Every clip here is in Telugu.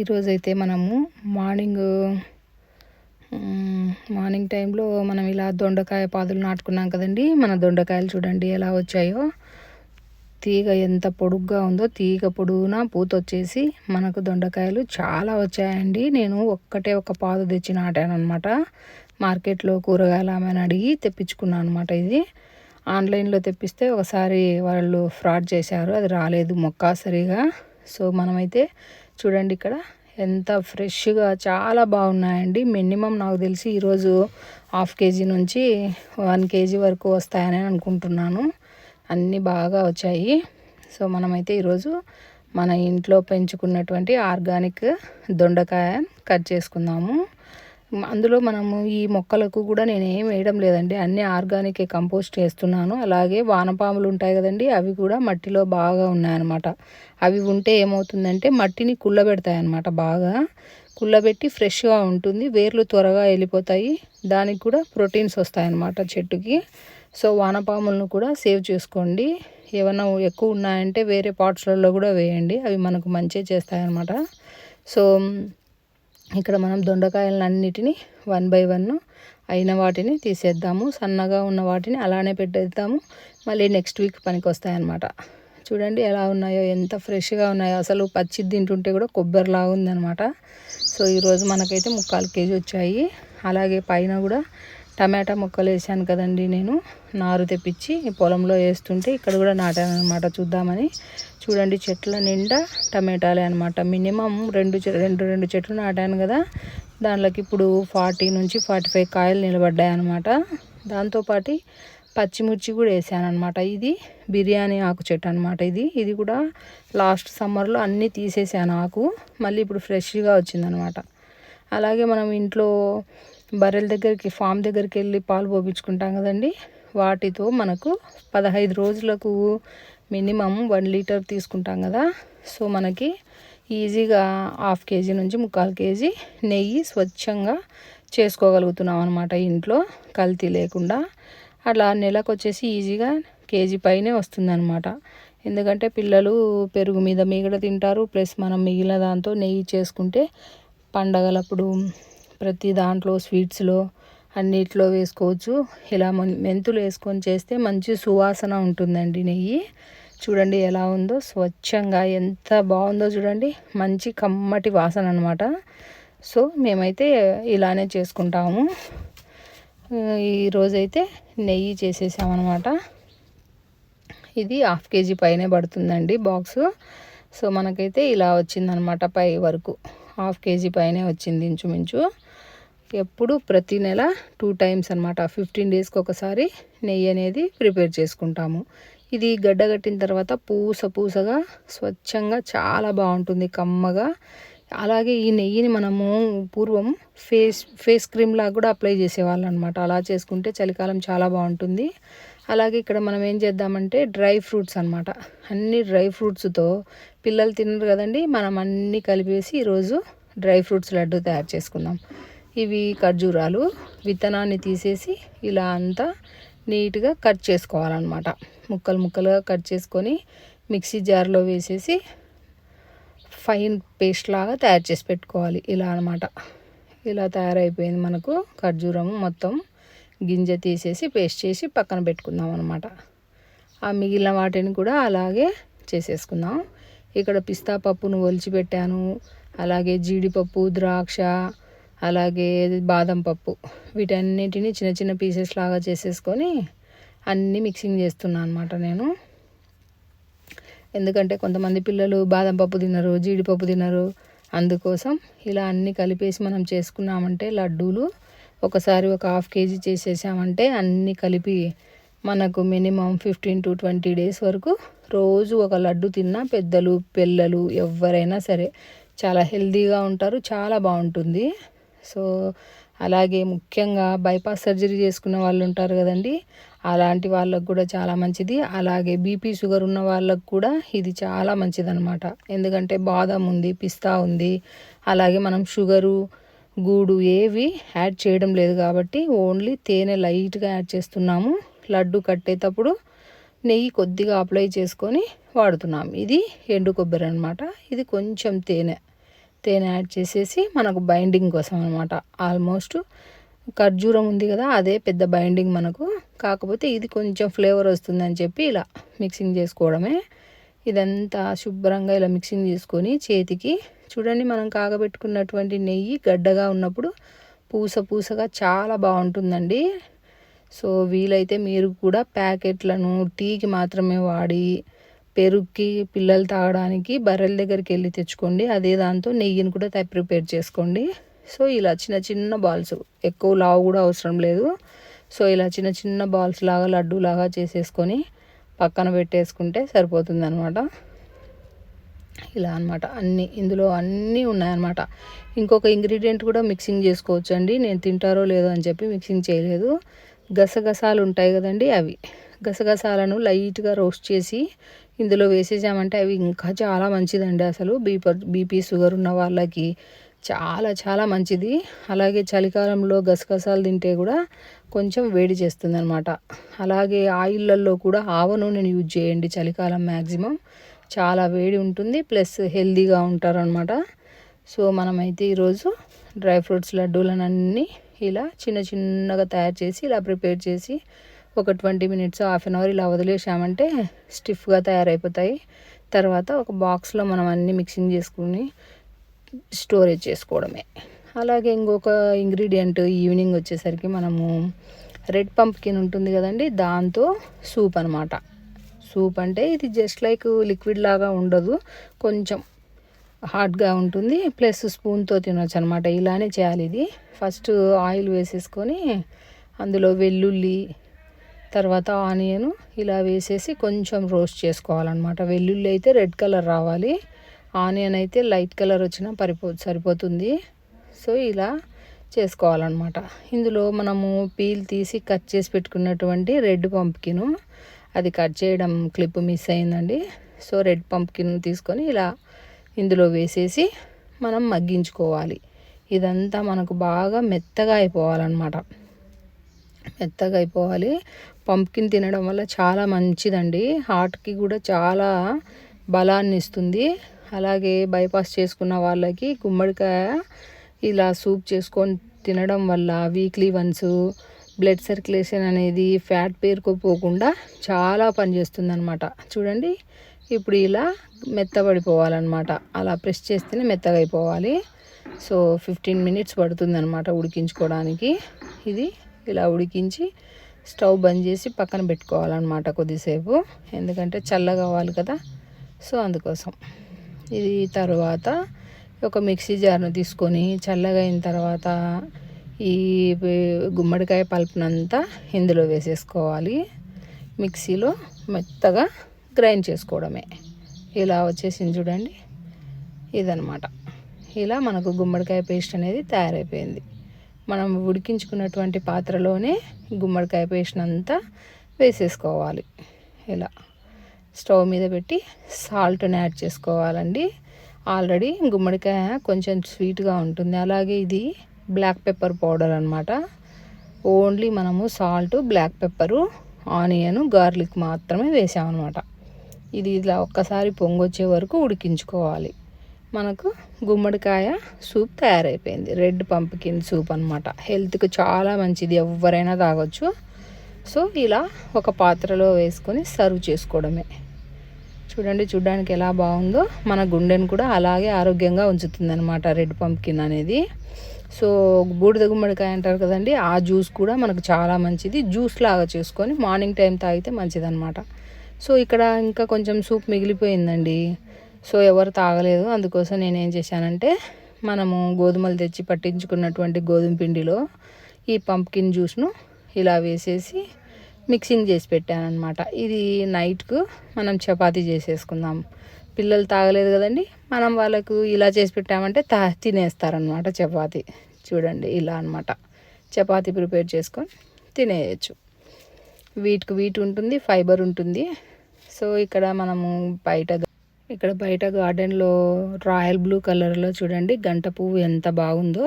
ఈరోజైతే మనము మార్నింగ్ మార్నింగ్ టైంలో మనం ఇలా దొండకాయ పాదులు నాటుకున్నాం కదండి. మన దొండకాయలు చూడండి ఎలా వచ్చాయో. తీగ ఎంత పొడుగ్గా ఉందో తీగ పొడుగున పూత వచ్చేసి మనకు దొండకాయలు చాలా వచ్చాయండి. నేను ఒక్కటే ఒక పాదు తెచ్చి నాటాను అనమాట మార్కెట్లో కూరగాయలు ఆమె అడిగి తెప్పించుకున్నాను అనమాట ఇది. ఆన్లైన్లో తెప్పిస్తే ఒకసారి వాళ్ళు ఫ్రాడ్ చేశారు అది రాలేదు మొక్క సరిగా సో మనమైతే చూడండి ఇక్కడ. ఎంత ఫ్రెష్గా చాలా బాగున్నాయండి. మినిమం నాకు తెలిసి ఈరోజు హాఫ్ కేజీ నుంచి వన్ కేజీ వరకు వస్తాయని అనుకుంటున్నాను. అన్నీ బాగా వచ్చాయి. సో మనమైతే ఈరోజు మన ఇంట్లో పెంచుకున్నటువంటి ఆర్గానిక్ దొండకాయ కట్ చేసుకుందాము. అందులో మనము ఈ మొక్కలకు కూడా నేను ఏం వేయడం లేదండి. అన్నీ ఆర్గానిక్ కంపోస్ట్ చేస్తున్నాను. అలాగే వానపాములు ఉంటాయి కదండి అవి కూడా మట్టిలో బాగా ఉన్నాయన్నమాట. అవి ఉంటే ఏమవుతుందంటే మట్టిని కుళ్ళబెడతాయి అన్నమాట బాగా. కుళ్ళబెట్టి ఫ్రెష్గా ఉంటుంది వేర్లు త్వరగా వెళ్ళిపోతాయి దానికి కూడా ప్రోటీన్స్ వస్తాయన్నమాట చెట్టుకి. సో వానపాములను కూడా సేవ్ చేసుకోండి. ఏమైనా ఎక్కువ ఉన్నాయంటే వేరే పాట్స్లలో కూడా వేయండి అవి మనకు మంచిగా చేస్తాయన్నమాట. సో ఇక్కడ మనం దొండకాయలను అన్నిటినీ వన్ బై వన్ అయిన వాటిని తీసేద్దాము. సన్నగా ఉన్న వాటిని అలానే పెట్టేద్దాము. మళ్ళీ నెక్స్ట్ వీక్ పనికి వస్తాయన్నమాట చూడండి ఎలా ఉన్నాయో ఎంత ఫ్రెష్గా ఉన్నాయో. అసలు పచ్చి తింటుంటే కూడా కొబ్బరిలాగా ఉందనమాట సో ఈరోజు మనకైతే ముక్కాలు కేజీ వచ్చాయి. అలాగే పైన కూడా టమాటా మొక్కలు వేసాను కదండి నేను. నారు తెప్పించి పొలంలో వేస్తుంటే ఇక్కడ కూడా నాటాను అనమాట చూద్దామని. చూడండి చెట్ల నిండా టమాటాలే అనమాట మినిమం రెండు రెండు రెండు చెట్లు నాటాను కదా. దాంట్లోకి ఇప్పుడు ఫార్టీ నుంచి ఫార్టీ ఫైవ్ కాయలు నిలబడ్డాయి అనమాట దాంతోపాటు పచ్చిమిర్చి కూడా వేసాను అనమాట ఇది బిర్యానీ ఆకు చెట్టు అనమాట ఇది. ఇది కూడా లాస్ట్ సమ్మర్లో అన్నీ తీసేసాను ఆకు. మళ్ళీ ఇప్పుడు ఫ్రెష్గా వచ్చిందనమాట అలాగే మనం ఇంట్లో బర్రెల దగ్గరికి ఫామ్ దగ్గరికి వెళ్ళి పాలు పోపించుకుంటాం కదండి. వాటితో మనకు పదహైదు రోజులకు మినిమం వన్ లీటర్ తీసుకుంటాం కదా. సో మనకి ఈజీగా హాఫ్ కేజీ నుంచి ముక్కాలు కేజీ నెయ్యి స్వచ్ఛంగా చేసుకోగలుగుతున్నాం అనమాట ఇంట్లో కల్తీ లేకుండా. అట్లా నెలకు వచ్చేసి ఈజీగా కేజీ పైనే వస్తుందన్నమాట. ఎందుకంటే పిల్లలు పెరుగు మీద మిగడ తింటారు ప్లస్ మనం మిగిలిన దాంతో నెయ్యి చేసుకుంటే పండగలప్పుడు ప్రతి దాంట్లో స్వీట్స్లో అన్నిట్లో వేసుకోవచ్చు. ఇలా మెంతులు వేసుకొని చేస్తే మంచి సువాసన ఉంటుందండి నెయ్యి. చూడండి ఎలా ఉందో స్వచ్ఛంగా ఎంత బాగుందో చూడండి. మంచి కమ్మటి వాసన అనమాట సో మేమైతే ఇలానే చేసుకుంటాము. ఈరోజైతే నెయ్యి చేసేసామన్నమాట. ఇది హాఫ్ కేజీ పైనే పడుతుందండి బాక్స్. సో మనకైతే ఇలా వచ్చిందనమాట పై వరకు. హాఫ్ కేజీ పైనే వచ్చింది ఇంచుమించు. ఎప్పుడు ప్రతి నెల టూ టైమ్స్ అనమాట ఫిఫ్టీన్ డేస్కి ఒకసారి నెయ్యి అనేది ప్రిపేర్ చేసుకుంటాము. ఇది గడ్డగట్టిన తర్వాత పూస పూసగా స్వచ్ఛంగా చాలా బాగుంటుంది కమ్మగా. అలాగే ఈ నెయ్యిని మనము పూర్వం ఫేస్ ఫేస్ క్రీమ్ లాగా కూడా అప్లై చేసేవాళ్ళం అనమాట అలా చేసుకుంటే చలికాలం చాలా బాగుంటుంది. అలాగే ఇక్కడ మనం ఏం చేద్దామంటే డ్రై ఫ్రూట్స్ అనమాట అన్ని డ్రై ఫ్రూట్స్తో పిల్లలు తినరు కదండి మనం అన్నీ కలిపేసి ఈరోజు డ్రై ఫ్రూట్స్ లడ్డు తయారు చేసుకుందాం. ఇవి ఖర్జూరాలు. విత్తనాన్ని తీసేసి ఇలా అంతా నీట్గా కట్ చేసుకోవాలన్నమాట. ముక్కలు ముక్కలుగా కట్ చేసుకొని మిక్సీ జార్లో వేసేసి ఫైన్ పేస్ట్ లాగా తయారు చేసి పెట్టుకోవాలి. ఇలా అనమాట ఇలా తయారైపోయింది మనకు ఖర్జూరము మొత్తం. గింజ తీసేసి పేస్ట్ చేసి పక్కన పెట్టుకుందాం అనమాట ఆ మిగిలిన వాటిని కూడా అలాగే చేసేసుకుందాం. ఇక్కడ పిస్తా పప్పును ఒలిచిపెట్టాను. అలాగే జీడిపప్పు ద్రాక్ష అలాగే బాదం పప్పు. వీటన్నిటిని చిన్న చిన్న పీసెస్ లాగా చేసేసుకొని అన్నీ మిక్సింగ్ చేస్తున్నాను అనమాట నేను. ఎందుకంటే కొంతమంది పిల్లలు బాదం పప్పు తినరు జీడిపప్పు తినరు. అందుకోసం ఇలా అన్నీ కలిపేసి మనం చేసుకున్నామంటే లడ్డూలు ఒకసారి ఒక హాఫ్ కేజీ చేసేసామంటే అన్నీ కలిపి మనకు minimum fifteen to twenty days వరకు రోజు ఒక లడ్డు తిన్నా పెద్దలు పిల్లలు ఎవరైనా సరే చాలా హెల్తీగా ఉంటారు చాలా బాగుంటుంది. సో అలాగే ముఖ్యంగా బైపాస్ సర్జరీ చేసుకున్న వాళ్ళు ఉంటారు కదండి అలాంటి వాళ్ళకు కూడా చాలా మంచిది. అలాగే బీపీ షుగర్ ఉన్న వాళ్ళకు కూడా ఇది చాలా మంచిదనమాట ఎందుకంటే బాదం ఉంది పిస్తా ఉంది అలాగే మనం షుగరు గూడు ఏవి యాడ్ చేయడం లేదు కాబట్టి ఓన్లీ తేనె లైట్గా యాడ్ చేస్తున్నాము. లడ్డు కట్టేటప్పుడు నెయ్యి కొద్దిగా అప్లై చేసుకొని వాడుతున్నాం ఇది ఎండు కొబ్బరి అనమాట ఇది కొంచెం తేనె. తేనె యాడ్ చేసేసి మనకు బైండింగ్ కోసం అనమాట ఆల్మోస్ట్ ఖర్జూరం ఉంది కదా అదే పెద్ద బైండింగ్ మనకు. కాకపోతే ఇది కొంచెం ఫ్లేవర్ వస్తుందని చెప్పి ఇలా మిక్సింగ్ చేసుకోవడమే. ఇదంతా శుభ్రంగా ఇలా మిక్సింగ్ చేసుకొని చేతికి చూడండి మనం కాగబెట్టుకున్నటువంటి నెయ్యి గడ్డగా ఉన్నప్పుడు పూస పూసగా చాలా బాగుంటుందండి. సో వీలైతే మీరు కూడా ప్యాకెట్లను టీకి మాత్రమే వాడి పెరుగుకి పిల్లలు తాగడానికి బర్రెల దగ్గరికి వెళ్ళి తెచ్చుకోండి. అదే దాంతో నెయ్యిని కూడా ప్రిపేర్ చేసుకోండి. సో ఇలా చిన్న చిన్న బాల్స్ ఎక్కువ లావు కూడా అవసరం లేదు. సో ఇలా చిన్న చిన్న బాల్స్ లాగా లడ్డు లాగా చేసేసుకొని పక్కన పెట్టేసుకుంటే సరిపోతుంది అనమాట ఇలా అనమాట అన్నీ ఇందులో అన్నీ ఉన్నాయన్నమాట. ఇంకొక ఇంగ్రీడియంట్ కూడా మిక్సింగ్ చేసుకోవచ్చు అండి నేను తింటారో లేదో అని చెప్పి మిక్సింగ్ చేయలేదు. గసగసాలు ఉంటాయి కదండి అవి. గసగసాలను లైట్గా రోస్ట్ చేసి ఇందులో వేసేసామంటే అవి ఇంకా చాలా మంచిదండి అసలు. బీపీ బీపీ షుగర్ ఉన్న వాళ్ళకి చాలా చాలా మంచిది. అలాగే చలికాలంలో గసగసాలు తింటే కూడా కొంచెం వేడి చేస్తుంది అనమాట అలాగే ఆయిళ్ళల్లో కూడా ఆవ నూనెను యూజ్ చేయండి చలికాలం మ్యాక్సిమం చాలా వేడి ఉంటుంది ప్లస్ హెల్దీగా ఉంటారనమాట సో మనమైతే ఈరోజు డ్రై ఫ్రూట్స్ లడ్డూలను అన్నీ ఇలా చిన్న చిన్నగా తయారు చేసి ఇలా ప్రిపేర్ చేసి ఒక twenty minutes half an hour ఇలా వదిలేసామంటే స్టిఫ్గా తయారైపోతాయి. తర్వాత ఒక బాక్స్లో మనం అన్నీ మిక్సింగ్ చేసుకుని స్టోరేజ్ చేసుకోవడమే. అలాగే ఇంకొక ఇంగ్రీడియంట్ ఈవినింగ్ వచ్చేసరికి మనము రెడ్ పంప్కిన్ ఉంటుంది కదండి దాంతో సూప్ అనమాట సూప్ అంటే ఇది జస్ట్ లైక్ లిక్విడ్ లాగా ఉండదు కొంచెం హాట్గా ఉంటుంది ప్లస్ స్పూన్తో తినొచ్చు అనమాట ఇలానే చేయాలి ఇది. ఫస్ట్ ఆయిల్ వేసేసుకొని అందులో వెల్లుల్లి తర్వాత ఆనియన్ ఇలా వేసేసి కొంచెం రోస్ట్ చేసుకోవాలన్నమాట. వెల్లుల్లి అయితే రెడ్ కలర్ రావాలి. ఆనియన్ అయితే లైట్ కలర్ వచ్చినా పరిపో సరిపోతుంది. సో ఇలా చేసుకోవాలన్నమాట. ఇందులో మనము పీల్ తీసి కట్ చేసి పెట్టుకున్నటువంటి రెడ్ పంప్కిను అది కట్ చేయడం క్లిప్ మిస్ అయిందండి. సో రెడ్ పంప్కిన్ తీసుకొని ఇలా ఇందులో వేసేసి మనం మగ్గించుకోవాలి. ఇదంతా మనకు బాగా మెత్తగా అయిపోవాలన్నమాట. మెత్తగా అయిపోవాలి. పంప్కిన్ తినడం వల్ల చాలా మంచిదండి. హార్ట్కి కూడా చాలా బలాన్ని ఇస్తుంది. అలాగే బైపాస్ చేసుకున్న వాళ్ళకి గుమ్మడికాయ ఇలా సూప్ చేసుకొని తినడం వల్ల వీక్లీ వన్స్ బ్లడ్ సర్క్యులేషన్ అనేది ఫ్యాట్ పేరుకోపోకుండా చాలా పనిచేస్తుంది అనమాట చూడండి ఇప్పుడు ఇలా మెత్తబడిపోవాలన్నమాట. అలా ప్రెస్ చేస్తేనే మెత్తగా అయిపోవాలి. సో ఫిఫ్టీన్ మినిట్స్ పడుతుంది అనమాట ఉడికించుకోవడానికి. ఇది ఇలా ఉడికించి స్టవ్ బంద్ చేసి పక్కన పెట్టుకోవాలన్నమాట కొద్దిసేపు. ఎందుకంటే చల్లగా అవ్వాలి కదా. సో అందుకోసం. ఇది తర్వాత ఒక మిక్సీ జార్ను తీసుకొని చల్లగా అయిన తర్వాత ఈ గుమ్మడికాయ పల్పునంతా ఇందులో వేసేసుకోవాలి. మిక్సీలో మెత్తగా గ్రైండ్ చేసుకోవడమే. ఇలా వచ్చేసింది చూడండి. ఇదనమాట ఇలా మనకు గుమ్మడికాయ పేస్ట్ అనేది తయారైపోయింది. మనం ఉడికించుకున్నటువంటి పాత్రలోనే గుమ్మడికాయ పేస్ట్నంతా వేసేసుకోవాలి. ఇలా స్టవ్ మీద పెట్టి సాల్ట్ని యాడ్ చేసుకోవాలండి. ఆల్రెడీ గుమ్మడికాయ కొంచెం స్వీట్గా ఉంటుంది. అలాగే ఇది బ్లాక్ పెప్పర్ పౌడర్ అనమాట ఓన్లీ మనము salt black pepper onion garlic మాత్రమే వేసామన్నమాట. ఇది ఇలా ఒక్కసారి పొంగొచ్చే వరకు ఉడికించుకోవాలి. మనకు గుమ్మడికాయ సూప్ తయారైపోయింది. రెడ్ పంప్కిన్ సూప్ అనమాట హెల్త్కి చాలా మంచిది. ఎవరైనా తాగొచ్చు. సో ఇలా ఒక పాత్రలో వేసుకొని సర్వ్ చేసుకోవడమే. చూడండి చూడడానికి ఎలా బాగుందో. మన గుండెను కూడా అలాగే ఆరోగ్యంగా ఉంచుతుంది అనమాట రెడ్ పంప్కిన్ అనేది. సో బూడిద గుమ్మడికాయ అంటారు కదండి ఆ జ్యూస్ కూడా మనకు చాలా మంచిది. జ్యూస్ లాగా చేసుకొని మార్నింగ్ టైం తాగితే మంచిదన్నమాట. సో ఇక్కడ ఇంకా కొంచెం సూప్ మిగిలిపోయిందండి. సో ఎవరు తాగలేదు. అందుకోసం నేను ఏం చేశానంటే మనము గోధుమలు తెచ్చి పట్టించుకున్నటువంటి గోధుమ పిండిలో ఈ పంప్కిన్ జ్యూస్ను ఇలా వేసేసి మిక్సింగ్ చేసి పెట్టానమాట ఇది నైట్కు మనం చపాతీ చేసేసుకుందాం. పిల్లలు తాగలేదు కదండి. మనం వాళ్ళకు ఇలా చేసి పెట్టామంటే తా తినేస్తారనమాట చపాతీ. చూడండి ఇలా అనమాట చపాతీ ప్రిపేర్ చేసుకొని తినేయచ్చు. వీటికి వీట్ ఉంటుంది ఫైబర్ ఉంటుంది. సో ఇక్కడ మనము బయట ఇక్కడ బయట గార్డెన్లో రాయల్ బ్లూ కలర్లో చూడండి గంట పువ్వు ఎంత బాగుందో.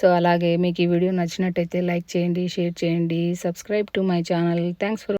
సో అలాగే మీకు ఈ వీడియో నచ్చినట్టయితే లైక్ చేయండి షేర్ చేయండి subscribe to my channel. Thanks for